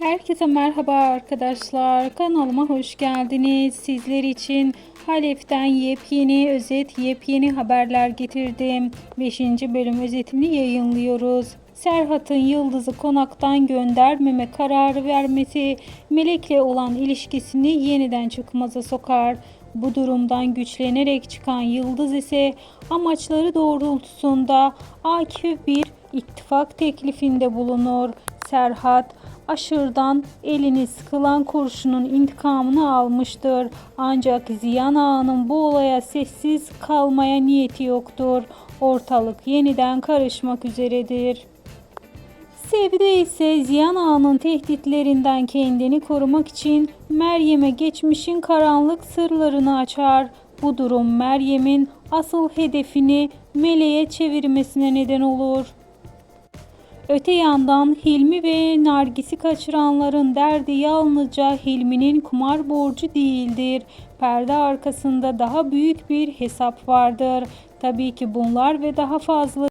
Herkese merhaba arkadaşlar. Kanalıma hoş geldiniz. Sizler için Halef'ten yepyeni özet, yepyeni haberler getirdim. 5. bölüm özetini yayınlıyoruz. Serhat'ın Yıldız'ı konaktan göndermeme kararı vermesi Melek'le olan ilişkisini yeniden çıkmaza sokar. Bu durumdan güçlenerek çıkan Yıldız ise amaçları doğrultusunda Akif bir ittifak teklifinde bulunur. Serhat aşırdan elini sıkılan kurşunun intikamını almıştır. Ancak Ziyan Ağa'nın bu olaya sessiz kalmaya niyeti yoktur. Ortalık yeniden karışmak üzeredir. Sevde ise Ziyan Ağa'nın tehditlerinden kendini korumak için Meryem'e geçmişin karanlık sırlarını açar. Bu durum Meryem'in asıl hedefini Meleğe çevirmesine neden olur. Öte yandan Hilmi ve Nergis'i kaçıranların derdi yalnızca Hilmi'nin kumar borcu değildir. Perde arkasında daha büyük bir hesap vardır. Tabii ki bunlar ve daha fazla